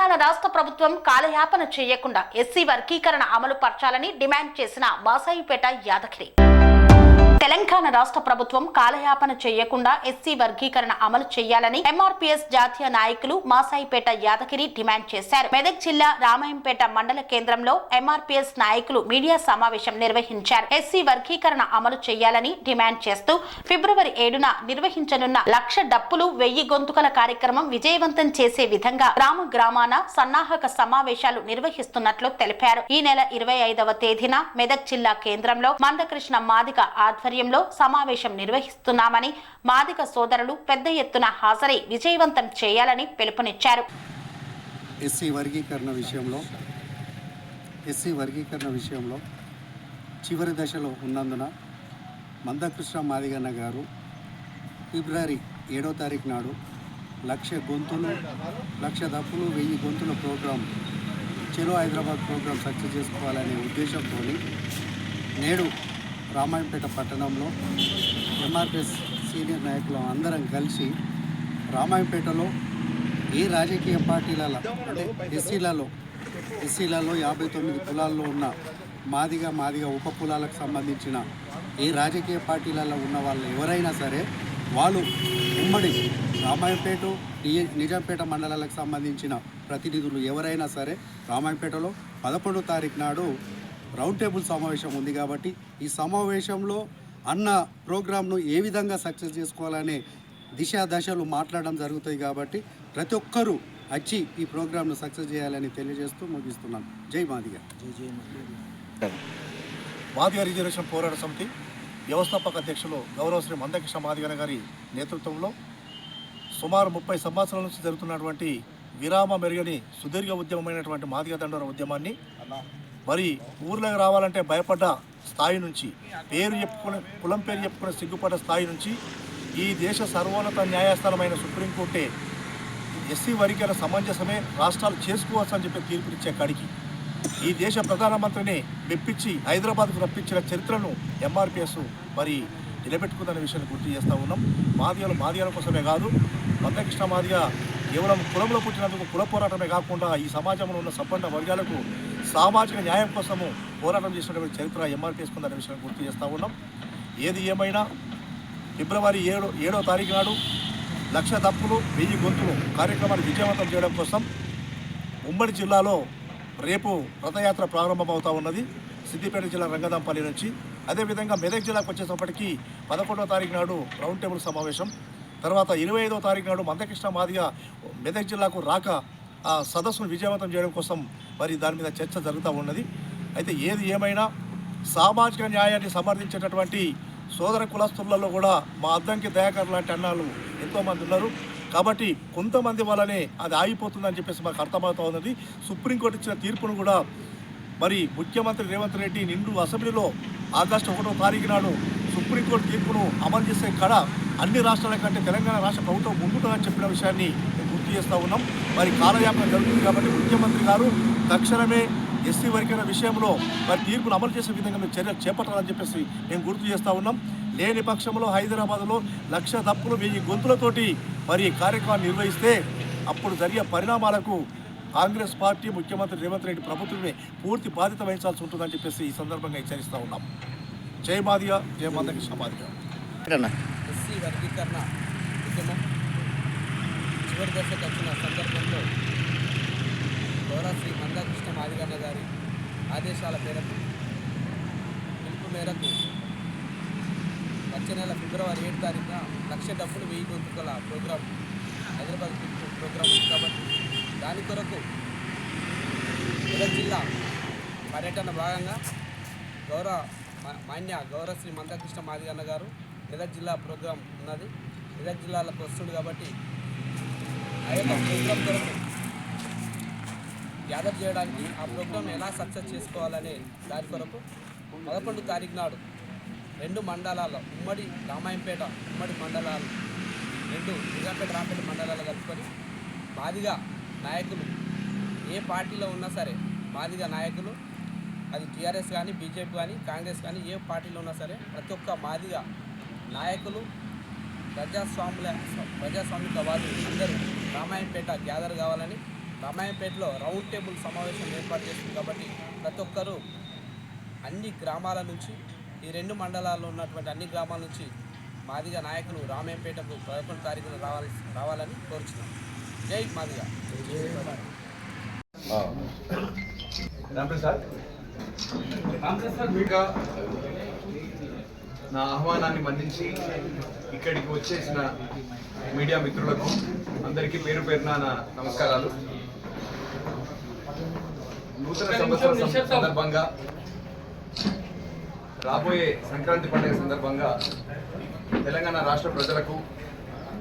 తెలంగాణ రాష్ట్ర ప్రభుత్వం కాలయాపన చేయకుండా ఎస్సీ వర్గీకరణ అమలు పరచాలని డిమాండ్ చేసిన బాసాయిపేట యాదగిరి. తెలంగాణ రాష్ట్ర ప్రభుత్వం కాలయాపన చేయకుండా ఎస్సీ వర్గీకరణ అమలు చేయాలని ఎంఆర్పీఎస్ జాతీయ నాయకులు మాసాయిపేట యాదగిరి డిమాండ్ చేశారు. మెదక్ జిల్లా రామాయంపేట మండల కేంద్రంలో ఎంఆర్పీఎస్ నాయకులు మీడియా సమావేశం నిర్వహించారు. ఎస్సీ వర్గీకరణ అమలు చేయాలని డిమాండ్ చేస్తూ ఫిబ్రవరి ఏడున నిర్వహించనున్న లక్ష డప్పులు వెయ్యి గొంతుకల కార్యక్రమం విజయవంతం చేసే విధంగా గ్రామ గ్రామాన సన్నాహక సమావేశాలు నిర్వహిస్తున్నట్లు తెలిపారు. ఈ నెల ఇరవై ఐదవ తేదీన మెదక్ జిల్లా కేంద్రంలో మందకృష్ణ మాదిక ఆధ్వర్యంలో సమావేశం నిర్వహిస్తున్నామని మాదిక సోదరులు పెద్ద ఎత్తున హాజరై విజయవంతం చేయాలని పిలుపునిచ్చారు. ఎస్సీ వర్గీకరణ విషయంలో ఎస్సీ వర్గీకరణ విషయంలో చివరి దశలో ఉన్నందున మందకృష్ణ మాదిగన్న గారు ఫిబ్రవరి ఏడో తారీఖు నాడు లక్ష గొంతులు లక్ష దప్పులు వెయ్యి గొంతుల ప్రోగ్రాం చెరో హైదరాబాద్ ప్రోగ్రాం సక్సెస్ చేసుకోవాలనే ఉద్దేశంతో నేడు రామాయంపేట పట్టణంలో ఎంఆర్పిఎస్ సీనియర్ నాయకులు అందరం కలిసి రామాయంపేటలో ఏ రాజకీయ పార్టీలలో అంటే ఎస్సీలలో ఎస్సీలలో యాభై తొమ్మిది కులాల్లో ఉన్న మాదిగా మాదిగా ఉప కులాలకు సంబంధించిన ఏ రాజకీయ పార్టీలలో ఉన్న వాళ్ళు ఎవరైనా సరే వాళ్ళు ఉమ్మడి రామాయణపేట నిజాంపేట మండలాలకు సంబంధించిన ప్రతినిధులు ఎవరైనా సరే రామాయణపేటలో పదకొండో తారీఖు నాడు రౌండ్ టేబుల్ సమావేశం ఉంది కాబట్టి ఈ సమావేశంలో అన్న ప్రోగ్రామ్ను ఏ విధంగా సక్సెస్ చేసుకోవాలనే దిశ దశలు మాట్లాడడం జరుగుతాయి కాబట్టి ప్రతి ఒక్కరూ వచ్చి ఈ ప్రోగ్రామ్ను సక్సెస్ చేయాలని తెలియజేస్తూ ముగిస్తున్నాను. జై మాదిగా. మాదిగ. రిజర్వేషన్ పోరాట సమితి వ్యవస్థాపక అధ్యక్షులు గౌరవ శ్రీ మందకృష్ణ మాదిగన గారి నేతృత్వంలో సుమారు ముప్పై సంవత్సరాల నుంచి జరుగుతున్నటువంటి విరామ మెరుగని సుదీర్ఘ ఉద్యమమైనటువంటి మాదిగ దండోర ఉద్యమాన్ని మరి ఊర్లోకి రావాలంటే భయపడ్డ స్థాయి నుంచి పేరు చెప్పుకునే కులం పేరు చెప్పుకునే సిగ్గుపడ్డ స్థాయి నుంచి ఈ దేశ సర్వోన్నత న్యాయస్థానమైన సుప్రీంకోర్టే ఎస్సీ వర్గీకరణ సమంజసమే రాష్ట్రాలు చేసుకోవచ్చు అని చెప్పి తీర్పునిచ్చే కాడికి. ఈ దేశ ప్రధానమంత్రిని మెప్పించి హైదరాబాద్కు రప్పించిన చరిత్రను ఎంఆర్పిఎస్ మరి నిలబెట్టుకుందనే విషయాన్ని గుర్తు చేస్తూ ఉన్నాం. మాదిగలు మాదిగల కోసమే కాదు మందకృష్ణ మాదిగ కేవలం కులంలో పుట్టినందుకు కుల పోరాటమే కాకుండా ఈ సమాజంలో ఉన్న సంపన్న వర్గాలకు సామాజిక న్యాయం కోసము పోరాటం చేసినటువంటి చరిత్ర ఎంఆర్పిఎస్ ఉందనే విషయాన్ని గుర్తు చేస్తూ ఉన్నాం. ఏది ఏమైనా ఫిబ్రవరి ఏడు ఏడో తారీఖు నాడు లక్ష దప్పులు వెయ్యి గొంతులు కార్యక్రమాన్ని విజయవంతం చేయడం కోసం ఉమ్మడి జిల్లాలో రేపు రథయాత్ర ప్రారంభమవుతా ఉన్నది. సిద్దిపేట జిల్లా రంగదాంపల్లి నుంచి. అదేవిధంగా మెదక్ జిల్లాకు వచ్చేటప్పటికి పదకొండవ తారీఖు నాడు రౌండ్ టేబుల్ సమావేశం. తర్వాత ఇరవై ఐదవ తారీఖు నాడు మందకృష్ణ మాదిగ మెదక్ జిల్లాకు రాక ఆ సదస్సును విజయవంతం చేయడం కోసం మరి దాని మీద చర్చ జరుగుతూ ఉన్నది. అయితే ఏది ఏమైనా సామాజిక న్యాయాన్ని సమర్థించేటటువంటి సోదర కులస్తులలో కూడా మా అద్దంకి దయాకర్ లాంటి అన్నాళ్ళు ఎంతోమంది ఉన్నారు. కాబట్టి కొంతమంది వల్లనే అది ఆగిపోతుందని చెప్పేసి మాకు అర్థమవుతా ఉన్నది. సుప్రీంకోర్టు ఇచ్చిన తీర్పును కూడా మరి ముఖ్యమంత్రి రేవంత్ రెడ్డి నిండు అసెంబ్లీలో ఆగస్టు ఒకటో తారీఖు నాడు సుప్రీంకోర్టు తీర్పును అమలు చేసే కడ అన్ని రాష్ట్రాల కంటే తెలంగాణ రాష్ట్ర ప్రభుత్వం ముందుంటుందని చెప్పిన విషయాన్ని గుర్తు చేస్తూ ఉన్నాం. మరి కాలయాపన జరుగుతుంది కాబట్టి ముఖ్యమంత్రి గారు తక్షణమే ఎస్సీ వర్గీకరణ విషయంలో మరి తీర్పును అమలు చేసే విధంగా మేము చర్యలు చేపట్టాలని చెప్పేసి మేము గుర్తు చేస్తూ ఉన్నాం. లేని పక్షంలో హైదరాబాద్లో లక్ష తప్పులు వెయ్యి గొంతులతోటి మరి ఈ కార్యక్రమాన్ని నిర్వహిస్తే అప్పుడు జరిగే పరిణామాలకు కాంగ్రెస్ పార్టీ ముఖ్యమంత్రి రేవంత్ రెడ్డి ప్రభుత్వమే పూర్తి బాధ్యత వహించాల్సి ఉంటుందని చెప్పేసి ఈ సందర్భంగా హెచ్చరిస్తూ ఉన్నాం. జయ మాదిగా జయ మందకృష్ణ మాదిగా. ఎస్సీ వర్గీకరణ చివరి దశకు వచ్చిన సందర్భంలో గౌరవ శ్రీ మందాకృష్ణ మాదిగన్న గారి ఆదేశాల మేరకు పిలుపు మేరకు వచ్చే నెల ఫిబ్రవరి ఏడు తారీఖున లక్ష డబ్బులు వెయ్యి గొంతుకల ప్రోగ్రాం హైదరాబాద్ పిలుపు ప్రోగ్రాం ఉంది కాబట్టి దాని కొరకు మెదక్ జిల్లా పర్యటన భాగంగా గౌరవ మా- మాన్య గౌరవ శ్రీ మందకృష్ణ మాదిగన్న గారు మెదక్ జిల్లా ప్రోగ్రాం ఉన్నది. మెదక్ జిల్లాలకు వస్తుంది కాబట్టి ఆ యొక్క కొరకు గ్యాదర్ చేయడానికి ఆ ప్రోగ్రామ్ ఎలా సక్సెస్ చేసుకోవాలనే దాని కొరకు పదకొండు తారీఖు నాడు రెండు మండలాల ఉమ్మడి రామాయంపేట ఉమ్మడి మండలాలు రెండు నిజాంపేట రాంపేట మండలాలు కలుపుకొని మాదిగా నాయకులు ఏ పార్టీలో ఉన్నా సరే మాదిగా నాయకులు అది టీఆర్ఎస్ కానీ బీజేపీ కానీ కాంగ్రెస్ కానీ ఏ పార్టీలో ఉన్నా సరే ప్రతి ఒక్క మాదిగా నాయకులు ప్రజాస్వాముల ప్రజాస్వామికవాదులు అందరూ రామాయంపేట గ్యాదర్ కావాలని రామాయంపేటలో రౌండ్ టేబుల్ సమావేశం ఏర్పాటు చేస్తుంది కాబట్టి ప్రతి ఒక్కరూ అన్ని గ్రామాల నుంచి ఈ రెండు మండలాల్లో ఉన్నటువంటి అన్ని గ్రామాల నుంచి మాదిగ నాయకులు రామాయంపేటకు పదకొండు తారీఖున రావాలి రావాలని కోరుచున్నాం. జై మాదిగ. ఇంకా నా ఆహ్వానాన్ని మన్నించి ఇక్కడికి వచ్చేసిన మీడియా మిత్రులకు అందరికీ పేరు పేరున నా నమస్కారాలు. నూతన సంవత్సరం సందర్భంగా రాబోయే సంక్రాంతి పండుగ సందర్భంగా తెలంగాణ రాష్ట్ర ప్రజలకు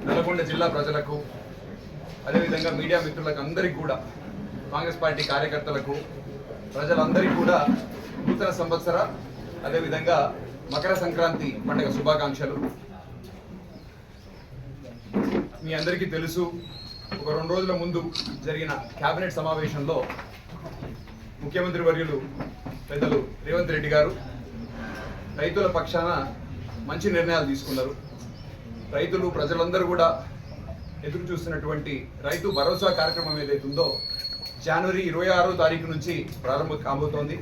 నల్గొండ జిల్లా ప్రజలకు అదేవిధంగా మీడియా మిత్రులకు అందరికీ కూడా కాంగ్రెస్ పార్టీ కార్యకర్తలకు ప్రజలందరికీ కూడా నూతన సంవత్సర అదేవిధంగా మకర సంక్రాంతి పండుగ శుభాకాంక్షలు. మీ అందరికీ తెలుసు ఒక రెండు రోజుల ముందు జరిగిన కేబినెట్ సమావేశంలో ముఖ్యమంత్రి వర్యులు పెద్దలు రేవంత్ రెడ్డి గారు రైతుల పక్షాన మంచి నిర్ణయాలు తీసుకున్నారు. రైతులు ప్రజలందరూ కూడా ఎదురు చూస్తున్నటువంటి రైతు భరోసా కార్యక్రమం ఏదైతుందో జనవరి ఇరవై ఆరో తారీఖు నుంచి ప్రారంభం కాబోతోంది.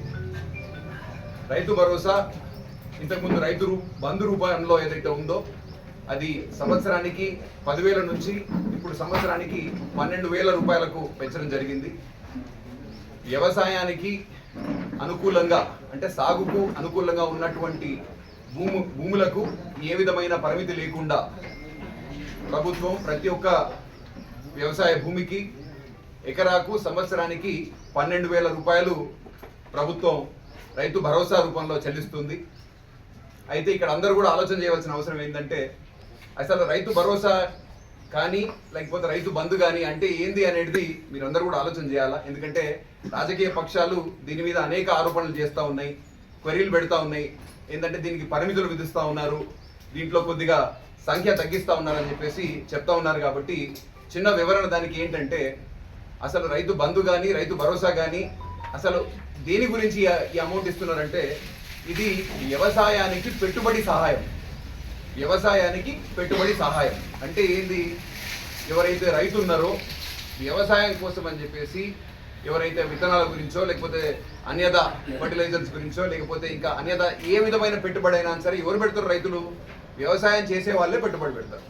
రైతు భరోసా ఇంతకుముందు రైతు రూ- బంధు రూపంలో ఏదైతే ఉందో అది సంవత్సరానికి పదివేల నుంచి ఇప్పుడు సంవత్సరానికి పన్నెండు వేల రూపాయలకు పెంచడం జరిగింది. వ్యవసాయానికి అనుకూలంగా అంటే సాగుకు అనుకూలంగా ఉన్నటువంటి భూము భూములకు ఏ విధమైన పరిమితి లేకుండా ప్రభుత్వం ప్రతి ఒక్క వ్యవసాయ భూమికి ఎకరాకు సంవత్సరానికి పన్నెండు వేల రూపాయలు ప్రభుత్వం రైతు భరోసా రూపంలో చెల్లిస్తుంది. అయితే ఇక్కడ అందరూ కూడా ఆలోచన చేయవలసిన అవసరం ఏంటంటే అసలు రైతు భరోసా కానీ లేకపోతే రైతు బంధు కానీ అంటే ఏంది అనేది మీరందరూ కూడా ఆలోచన చేయాలా? ఎందుకంటే రాజకీయ పక్షాలు దీని మీద అనేక ఆరోపణలు చేస్తూ ఉన్నాయి క్వరీలు పెడతా ఉన్నాయి. ఏంటంటే దీనికి పరిమితులు విధిస్తూ ఉన్నారు దీంట్లో కొద్దిగా సంఖ్య తగ్గిస్తూ ఉన్నారని చెప్పేసి చెప్తా ఉన్నారు కాబట్టి చిన్న వివరణ దానికి ఏంటంటే అసలు రైతు బంధు కానీ రైతు భరోసా కానీ అసలు దేని గురించి ఈ- అమౌంట్ ఇస్తున్నారంటే ఇది వ్యవసాయానికి పెట్టుబడి సహాయం. వ్యవసాయానికి పెట్టుబడి సహాయం. అంటే ఏంది? ఎవరైతే రైతు ఉన్నారో వ్యవసాయం కోసం అని చెప్పేసి ఎవరైతే విత్తనాల గురించో లేకపోతే అన్యద ఫర్టిలైజర్స్ గురించో లేకపోతే ఇంకా అన్యద ఏ విధమైన పెట్టుబడి అయినా సరే ఎవరు పెడతారు రైతులు? వ్యవసాయం చేసే వాళ్ళే పెట్టుబడి పెడతారు.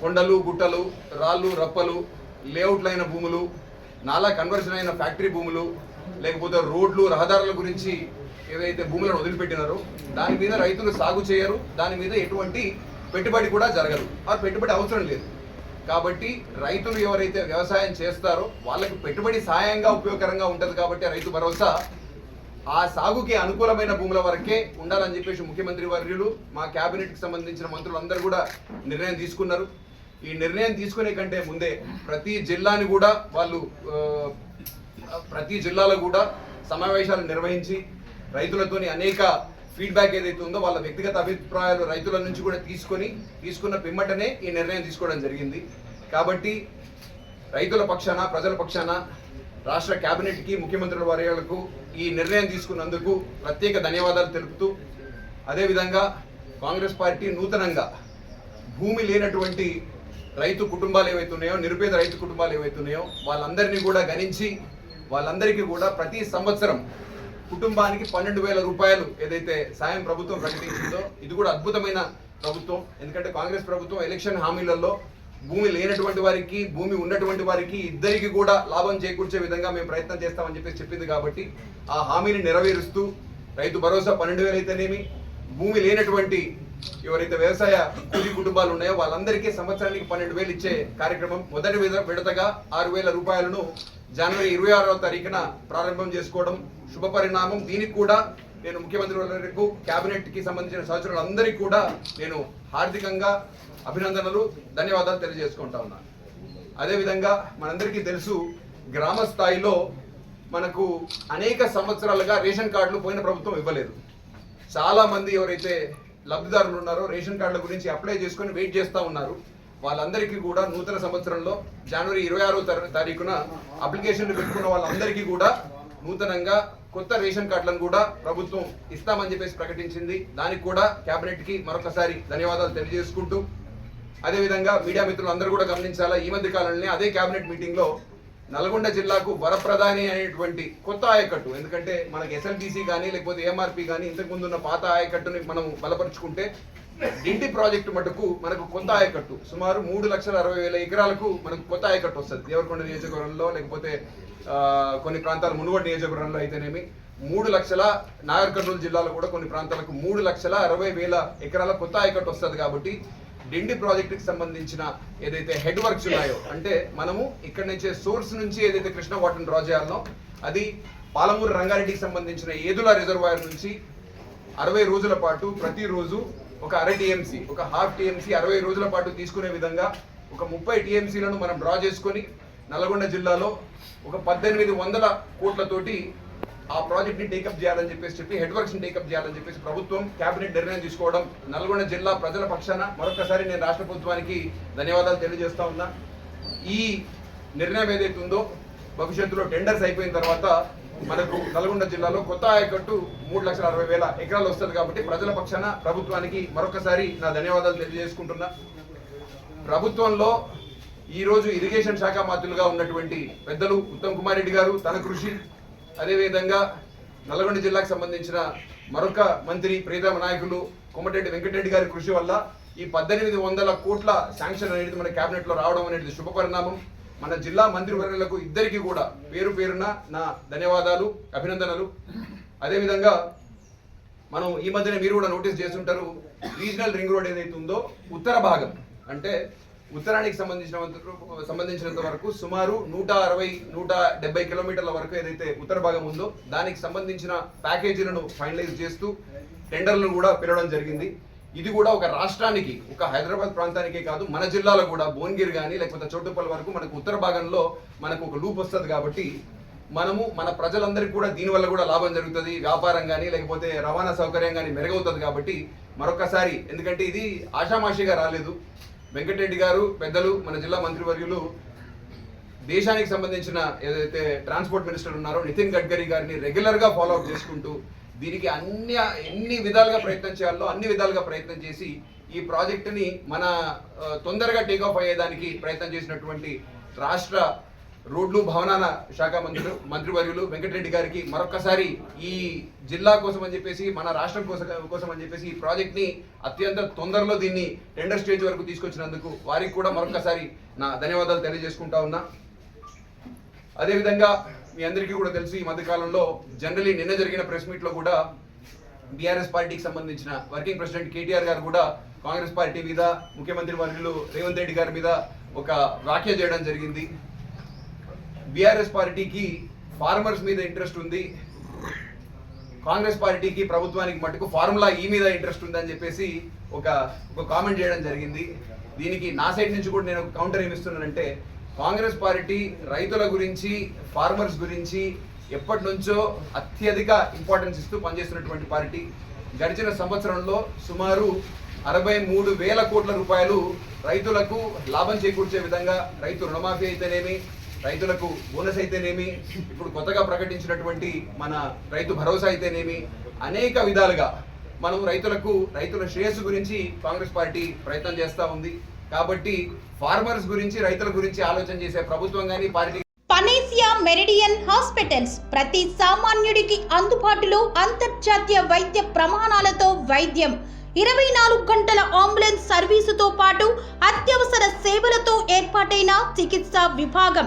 కొండలు గుట్టలు రాళ్ళు రప్పలు లేఅవుట్లైన భూములు నాలా కన్వర్షన్ అయిన ఫ్యాక్టరీ భూములు లేకపోతే రోడ్లు రహదారుల గురించి ఏవైతే భూములను వదిలిపెట్టినారో దాని మీద రైతులు సాగు చేయరు దాని మీద ఎటువంటి పెట్టుబడి కూడా జరగదు. ఆ పెట్టుబడి అవసరం లేదు. కాబట్టి రైతులు ఎవరైతే వ్యవసాయం చేస్తారో వాళ్ళకి పెట్టుబడి సాయంగా ఉపయోగకరంగా ఉంటుంది కాబట్టి రైతు భరోసా ఆ సాగుకి అనుకూలమైన భూముల వరకే ఉండాలని చెప్పేసి ముఖ్యమంత్రి వర్యులు మా కేబినెట్కి సంబంధించిన మంత్రులందరూ కూడా నిర్ణయం తీసుకున్నారు. ఈ నిర్ణయం తీసుకునే కంటే ముందే ప్రతి జిల్లాని కూడా వాళ్ళు ప్రతి జిల్లాలో కూడా సమావేశాలు నిర్వహించి రైతులతోని అనేక ఫీడ్బ్యాక్ ఏదైతే ఉందో వాళ్ళ వ్యక్తిగత అభిప్రాయాలు రైతుల నుంచి కూడా తీసుకొని తీసుకున్న పిమ్మటనే ఈ నిర్ణయం తీసుకోవడం జరిగింది. కాబట్టి రైతుల పక్షాన ప్రజల పక్షాన రాష్ట్ర కేబినెట్కి ముఖ్యమంత్రుల వర్యాలకు ఈ నిర్ణయం తీసుకున్నందుకు ప్రత్యేక ధన్యవాదాలు తెలుపుతూ అదేవిధంగా కాంగ్రెస్ పార్టీ నూతనంగా భూమి లేనటువంటి రైతు కుటుంబాలు ఏవైతే ఉన్నాయో నిరుపేద రైతు కుటుంబాలు ఏవైతే ఉన్నాయో వాళ్ళందరినీ కూడా గణించి వాళ్ళందరికీ కూడా ప్రతి సంవత్సరం కుటుంబానికి పన్నెండు వేల రూపాయలు ఏదైతే సాయం ప్రభుత్వం ప్రకటించిందో ఇది కూడా అద్భుతమైన ప్రభుత్వం. ఎందుకంటే కాంగ్రెస్ ప్రభుత్వం ఎలక్షన్ హామీలలో భూమి లేనటువంటి వారికి భూమి ఉన్నటువంటి వారికి ఇద్దరికి కూడా లాభం చేకూర్చే విధంగా మేము ప్రయత్నం చేస్తామని చెప్పేసి చెప్పింది కాబట్టి ఆ హామీని నెరవేరుస్తూ రైతు భరోసా పన్నెండు వేలు అయితేనేమి భూమి లేనటువంటి ఎవరైతే వ్యవసాయ కూలి కుటుంబాలు ఉన్నాయో వాళ్ళందరికీ సంవత్సరానికి పన్నెండు వేలు ఇచ్చే కార్యక్రమం మొదటి విడతగా ఆరు వేల రూపాయలను జనవరి ఇరవై ఆరవ తారీఖున ప్రారంభం చేసుకోవడం శుభ పరిణామం. దీనికి కూడా నేను ముఖ్యమంత్రి వరకు కేబినెట్కి సంబంధించిన సహచరులందరికీ కూడా నేను హార్దికంగా అభినందనలు ధన్యవాదాలు తెలియజేసుకుంటా ఉన్నాను అదేవిధంగా మనందరికీ తెలుసు గ్రామ స్థాయిలో మనకు అనేక సంవత్సరాలుగా రేషన్ కార్డులు పోయిన ప్రభుత్వం ఇవ్వలేదు. చాలా మంది ఎవరైతే లబ్ధిదారులు ఉన్నారో రేషన్ కార్డుల గురించి అప్లై చేసుకొని వెయిట్ చేస్తూ ఉన్నారు. వాళ్ళందరికీ కూడా నూతన సంవత్సరంలో జనవరి ఇరవై ఆరో తారీఖున అప్లికేషన్లు పెట్టుకున్న వాళ్ళందరికీ కూడా నూతనంగా కొత్త రేషన్ కార్డులను కూడా ప్రభుత్వం ఇస్తామని చెప్పేసి ప్రకటించింది. దానికి కూడా క్యాబినెట్కి మరొకసారి ధన్యవాదాలు తెలియజేసుకుంటూ అదేవిధంగా మీడియా మిత్రులు అందరూ కూడా గమనించాలా? ఈ మధ్య కాలంలోనే అదే కేబినెట్ మీటింగ్లో నల్గొండ జిల్లాకు వరప్రధాని అనేటువంటి కొత్త ఆయకట్టు. ఎందుకంటే మనకి ఎస్ఎల్టీసీ కానీ లేకపోతే ఏఎంఆర్పి కానీ ఇంతకుముందు ఉన్న పాత ఆయకట్టుని మనం బలపరుచుకుంటే ఇంటి ప్రాజెక్టు మటుకు మనకు కొత్త ఆయకట్టు. సుమారు మూడు లక్షల అరవై వేల ఎకరాలకు మనకు కొత్త ఆయకట్టు వస్తుంది. దేవరకొండ నియోజకవర్గంలో లేకపోతే కొన్ని ప్రాంతాలు మునుగోడు నియోజకవర్గంలో అయితేనేమి మూడు లక్షల నాగర్ కర్నూలు జిల్లాలో కూడా కొన్ని ప్రాంతాలకు మూడు లక్షల అరవై వేల ఎకరాల కొత్త ఆయకట్టు వస్తుంది కాబట్టి డిండి ప్రాజెక్టుకి సంబంధించిన ఏదైతే హెడ్ వర్క్స్ ఉన్నాయో అంటే మనము ఇక్కడ నుంచే సోర్స్ నుంచి ఏదైతే కృష్ణ వాటర్ డ్రా చేయాలనో అది పాలమూరు రంగారెడ్డికి సంబంధించిన ఏదుల రిజర్వాయర్ నుంచి అరవై రోజుల పాటు ప్రతిరోజు ఒక అర టీఎంసీ ఒక హాఫ్ టీఎంసీ అరవై రోజుల పాటు తీసుకునే విధంగా ఒక ముప్పై టీఎంసీలను మనం డ్రా చేసుకొని నల్గొండ జిల్లాలో ఒక పద్దెనిమిది వందల కోట్లతోటి ఆ ప్రాజెక్ట్ని టేకప్ చేయాలని చెప్పేసి చెప్పి హెడ్ వర్క్స్ని టేకప్ చేయాలని చెప్పేసి ప్రభుత్వం కేబినెట్ నిర్ణయం తీసుకోవడం నల్గొండ జిల్లా ప్రజల పక్షాన మరొకసారి నేను రాష్ట్ర ప్రభుత్వానికి ధన్యవాదాలు తెలియజేస్తా ఉన్నా. ఈ నిర్ణయం ఏదైతే ఉందో భవిష్యత్తులో టెండర్స్ అయిపోయిన తర్వాత మనకు నల్గొండ జిల్లాలో కొత్త ఆయకట్టు మూడు లక్షల అరవై వేల ఎకరాలు వస్తుంది కాబట్టి ప్రజల పక్షాన ప్రభుత్వానికి మరొకసారి నా ధన్యవాదాలు తెలియజేసుకుంటున్నా. ప్రభుత్వంలో ఈరోజు ఇరిగేషన్ శాఖ మంత్రులుగా ఉన్నటువంటి పెద్దలు ఉత్తమ్ కుమార్ రెడ్డి గారు తన కృషి అదేవిధంగా నల్గొండ జిల్లాకు సంబంధించిన మరొక మంత్రి ప్రియతమ నాయకులు కోమటిరెడ్డి వెంకటరెడ్డి గారి కృషి వల్ల ఈ పద్దెనిమిది వందల కోట్ల శాంక్షన్ అనేది మన క్యాబినెట్లో రావడం అనేది శుభ పరిణామం. మన జిల్లా మంత్రివర్యులకు ఇద్దరికి కూడా పేరు పేరున నా ధన్యవాదాలు అభినందనలు. అదేవిధంగా మనం ఈ మధ్యన మీరు కూడా నోటీస్ చేస్తుంటారు రీజనల్ రింగ్ రోడ్ ఏదైతే ఉందో ఉత్తర భాగం. అంటే ఉత్తరానికి సంబంధించిన సంబంధించినంత వరకు సుమారు నూట అరవై నూట డెబ్బై కిలోమీటర్ల వరకు ఏదైతే ఉత్తర భాగం ఉందో దానికి సంబంధించిన ప్యాకేజీలను ఫైనలైజ్ చేస్తూ టెండర్లను కూడా పిలవడం జరిగింది. ఇది కూడా ఒక రాష్ట్రానికి ఒక హైదరాబాద్ ప్రాంతానికే కాదు మన జిల్లాలో కూడా భువనగిరి కానీ లేకపోతే చోటుపల్లి వరకు మనకు ఉత్తర భాగంలో మనకు ఒక లూప్ వస్తుంది కాబట్టి మనము మన ప్రజలందరికీ కూడా దీనివల్ల కూడా లాభం జరుగుతుంది. వ్యాపారం కానీ లేకపోతే రవాణా సౌకర్యం కానీ మెరుగవుతుంది కాబట్టి మరొకసారి ఎందుకంటే ఇది ఆషామాషిగా రాలేదు. వెంకటరెడ్డి గారు పెద్దలు మన జిల్లా మంత్రివర్యులు దేశానికి సంబంధించిన ఏదైతే ట్రాన్స్పోర్ట్ మినిస్టర్ ఉన్నారో నితిన్ గడ్కరీ గారిని రెగ్యులర్గా ఫాలో అప్ చేసుకుంటూ దీనికి అన్ని ఎన్ని విధాలుగా ప్రయత్నం చేయాలో అన్ని విధాలుగా ప్రయత్నం చేసి ఈ ప్రాజెక్టుని మన తొందరగా టేక్ ఆఫ్ అయ్యేదానికి ప్రయత్నం చేసినటువంటి రాష్ట్ర రోడ్లు భవనాల శాఖ మంత్రులు మంత్రివర్యులు వెంకటరెడ్డి గారికి మరొకసారి ఈ జిల్లా కోసం అని చెప్పేసి మన రాష్ట్రం కోసం కోసం అని చెప్పేసి ఈ ప్రాజెక్ట్ని అత్యంత తొందరలో దీన్ని టెండర్ స్టేజ్ వరకు తీసుకొచ్చినందుకు వారికి కూడా మరొకసారి నా ధన్యవాదాలు తెలియజేసుకుంటా ఉన్నా. అదేవిధంగా మీ అందరికీ కూడా తెలుసు ఈ మధ్యకాలంలో జనరలీ నిన్న జరిగిన ప్రెస్ మీట్లో కూడా బీఆర్ఎస్ పార్టీకి సంబంధించిన వర్కింగ్ ప్రెసిడెంట్ కేటీఆర్ గారు కూడా కాంగ్రెస్ పార్టీ మీద ముఖ్యమంత్రి వర్యులు రేవంత్ రెడ్డి గారి మీద ఒక వ్యాఖ్య చేయడం జరిగింది. బీఆర్ఎస్ పార్టీకి ఫార్మర్స్ మీద ఇంట్రెస్ట్ ఉంది. కాంగ్రెస్ పార్టీకి ప్రభుత్వానికి మటుకు ఫార్ములా ఈ మీద ఇంట్రెస్ట్ ఉందని చెప్పేసి ఒక ఒక కామెంట్ చేయడం జరిగింది. దీనికి నా సైడ్ నుంచి కూడా నేను ఒక కౌంటర్ ఏమిస్తున్నానంటే కాంగ్రెస్ పార్టీ రైతుల గురించి ఫార్మర్స్ గురించి ఎప్పటి నుంచో అత్యధిక ఇంపార్టెన్స్ ఇస్తూ పనిచేస్తున్నటువంటి పార్టీ. గడిచిన సంవత్సరంలో సుమారు అరవై మూడు వేల కోట్ల రూపాయలు రైతులకు లాభం చేకూర్చే విధంగా రైతు రుణమాఫీ అయితేనేమి రైతులకు బోనస్ అయితేనేమి ఇప్పుడు కొత్తగా ప్రకటించినటువంటి మన రైతు భరోసా అయితేనేమి అనేక విధాలుగా మనం రైతులకు రైతుల శ్రేయస్సు గురించి కాంగ్రెస్ పార్టీ ప్రయత్నం చేస్తూ ఉంది. కాబట్టి ఫార్మర్స్ గురించి రైతుల గురించి ఆలోచన చేసే ప్రభుత్వం కానీ పార్టీ పనేసియా మెరిడియన్ హాస్పిటల్స్ ప్రతి సామాన్యుడికి అందుబాటులో అంతర్జాతీయ వైద్య ప్రమాణాలతో వైద్యం. ఇరవై నాలుగు గంటల అంబులెన్స్ సర్వీసుతో పాటు అత్యవసర సేవలతో ఏర్పాటైన చికిత్సా విభాగం.